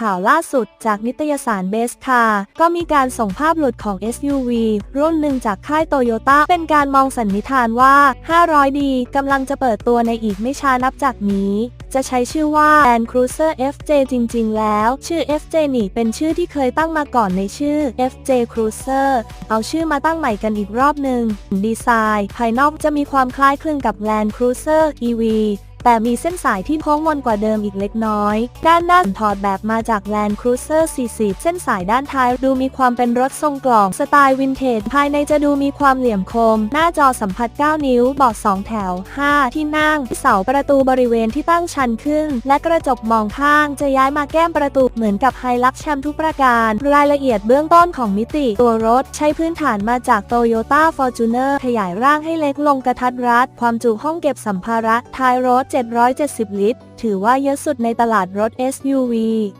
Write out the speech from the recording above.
ข่าวล่าสุดจากนิตยสารเบสคาก็มีการส่งภาพหลุดของ SUV รุ่นหนึ่งจากค่ายโตโยต้าเป็นการมองสันนิษฐานว่า 500D กำลังจะเปิดตัวในอีกไม่ช้านับจากนี้ จะใช้ชื่อว่า Land Cruiser FJ จริง ๆ แล้ว ชื่อ FJ นี่เป็นชื่อที่เคยตั้งมาก่อนในชื่อ FJ Cruiser เอาชื่อมาตั้งใหม่กันอีกรอบหนึ่งดีไซน์ ภายนอกจะมีความคล้ายคลึงกับ Land Cruiser EV แต่มีเส้นสายที่โค้งมนกว่าเดิมอีกเล็กน้อย ด้านหน้าถอดแบบมาจาก Land Cruiser 40 เส้นสายด้านท้ายดูมีความเป็นรถทรงกล่องสไตล์วินเทจ ภายในจะดูมีความเหลี่ยมคม หน้าจอสัมผัส 9 นิ้วเบาะ2แถว 5 ที่นั่ง เสาประตูบริเวณที่ตั้งชันขึ้น และกระจกมองข้างจะย้ายมาแก้มประตูเหมือนกับไฮลักแชมทุกประการ รายละเอียดเบื้องต้นของมิติ ตัวรถใช้พื้นฐานมาจาก Toyota Fortuner ขยายร่างให้เล็กลงกระทัดรัด ความจุห้องเก็บสัมภาระท้ายรถ770 ลิตร ถือว่าเยอะสุดในตลาดรถ SUV